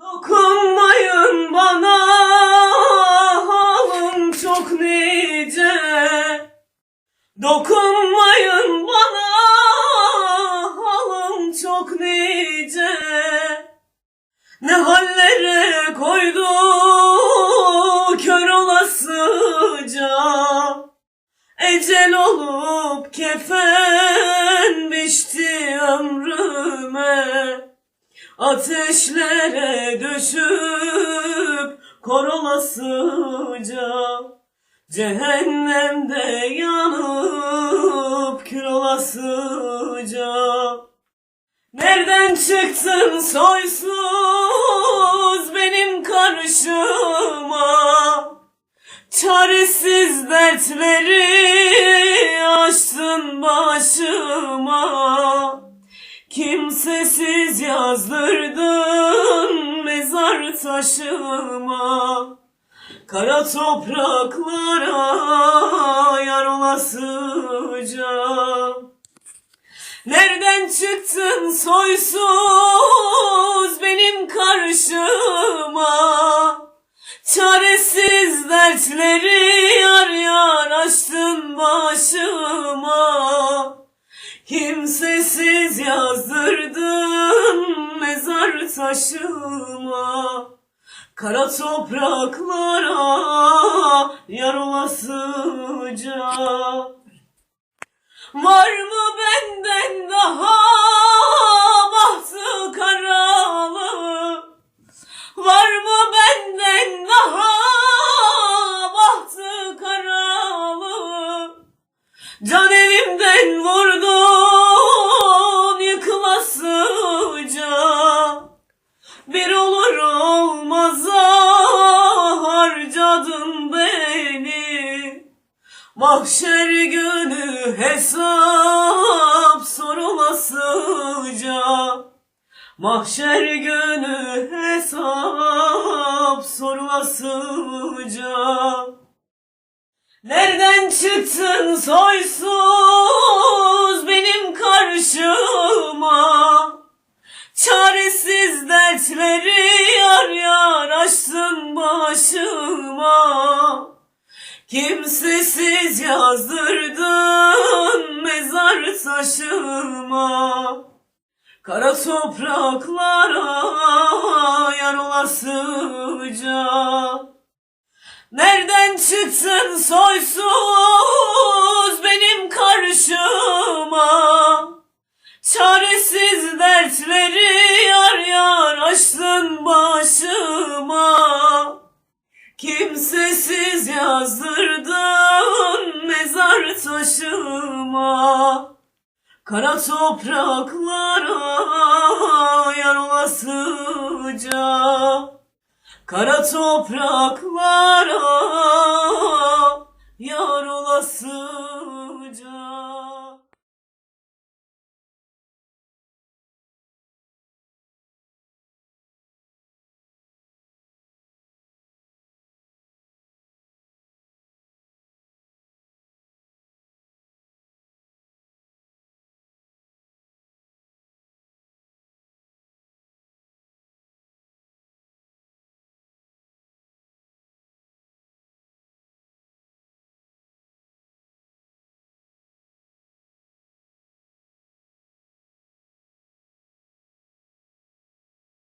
Dokunmayın bana halim çok nice. Dokunmayın bana halim çok nice. Ne hallere koydu kör olasıca. Ecel olup kefen biçti ömrüme Ateşlere düşüp korolasıca Cehennemde yanıp kül olasıca Nereden çıktın soysuz benim karşıma Çaresiz dertleri yazdırdın mezar taşıma Kara topraklara yar olasıca. Nereden çıktın soysuz benim karşıma? Çaresiz dertleri yar yar açtın başıma Kimsesiz yazdırdın mezar taşıma? Kara topraklara yar olasıca. Var mı benden daha bahtı karalı? Var mı benden daha bahtı karalı? Can evimden vurdun Bir olur olmaza harcadın beni. Mahşer günü hesap sorulasıca Mahşer günü hesap sorulasıca Nereden çıktın soysuz Çaresiz dertleri yar yar açtın başıma. Kimsesiz yazdırdın mezar taşıma. Kara topraklara yar olasıca Nereden çıktın soysuz benim karşıma? Çaresiz dertleri açtın başıma. Kimsesiz yazdırdın mezar taşıma. Kara topraklara yar olasıca. Kara topraklara yar olasıca